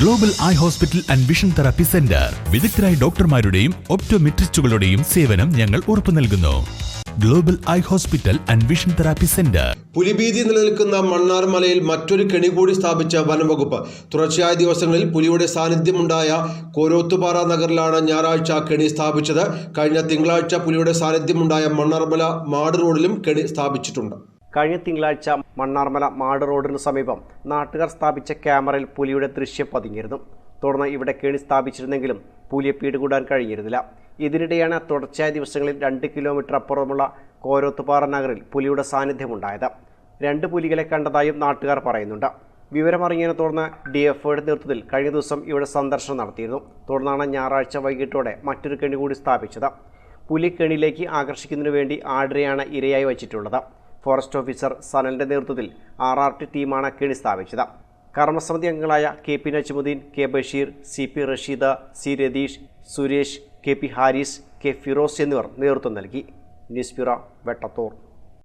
Global eye hospital and vision therapy centre വിദഗ്ധരായ ഡോക്ടർമാരുടെയും ഒപ്റ്റോമെട്രിസ്റ്റുകളുടെയും സേവനം ഞങ്ങൾ ഉറപ്പു നൽകുന്നു. Global eye hospital and vision therapy centre പുലിഭീതി നിലനിൽക്കുന്ന മണ്ണാർമലയിൽ മറ്റൊരു കെണി കൂടി സ്ഥാപിച്ച വനംവകുപ്പ്. തുടർച്ചയായ ദിവസങ്ങളിൽ പുലിയുടെ സാന്നിധ്യമുണ്ടായ കോരോത്തുപാറ നഗറിലാണ് ഞായറാഴ്ച കെണി സ്ഥാപിച്ചത്. കഴിഞ്ഞ തിങ്കളാഴ്ച പുലിയുടെ സാന്നിധ്യമുണ്ടായ മണ്ണാർമല മാട് റോഡിലും കെണി സ്ഥാപിച്ചിട്ടുണ്ട്. കഴിഞ്ഞ തിങ്കളാഴ്ച മണ്ണാർമല മാട് റോഡിന് സമീപം നാട്ടുകാർ സ്ഥാപിച്ച ക്യാമറയിൽ പുലിയുടെ ദൃശ്യം പതിഞ്ഞിരുന്നു. തുടർന്ന് ഇവിടെ കെണി സ്ഥാപിച്ചിരുന്നെങ്കിലും പുലിയെ പിടികൂടാൻ കഴിഞ്ഞിരുന്നില്ല. ഇതിനിടെയാണ് തുടർച്ചയായ ദിവസങ്ങളിൽ രണ്ട് കിലോമീറ്റർ അപ്പുറമുള്ള കോരോത്തുപാറ നഗറിൽ പുലിയുടെ സാന്നിധ്യമുണ്ടായത്. രണ്ട് പുലികളെ കണ്ടതായും നാട്ടുകാർ പറയുന്നുണ്ട്. വിവരമറിഞ്ഞതിനെ തുടർന്ന് ഡി എഫ് ഒയുടെ നേതൃത്വത്തിൽ കഴിഞ്ഞ ദിവസം ഇവിടെ സന്ദർശനം നടത്തിയിരുന്നു. തുടർന്നാണ് ഞായറാഴ്ച വൈകിട്ടോടെ മറ്റൊരു കെണി കൂടി സ്ഥാപിച്ചത്. പുലി കെണിയിലേക്ക് ആകർഷിക്കുന്നതിനു വേണ്ടി ആടിനെയാണ് ഇരയായി വച്ചിട്ടുള്ളത്. ഫോറസ്റ്റ് ഓഫീസർ സനലിന്റെ നേതൃത്വത്തിൽ ആർ ആർ ടി ടീമാണ് കെണി സ്ഥാപിച്ചത്. കർമ്മസമിതി അംഗങ്ങളായ K P Najmuddeen K Basheer C P Rasheeda C Ratheesh Suresh K P Haris K Firoz എന്നിവർ നേതൃത്വം നൽകി. News bureau Vettathur.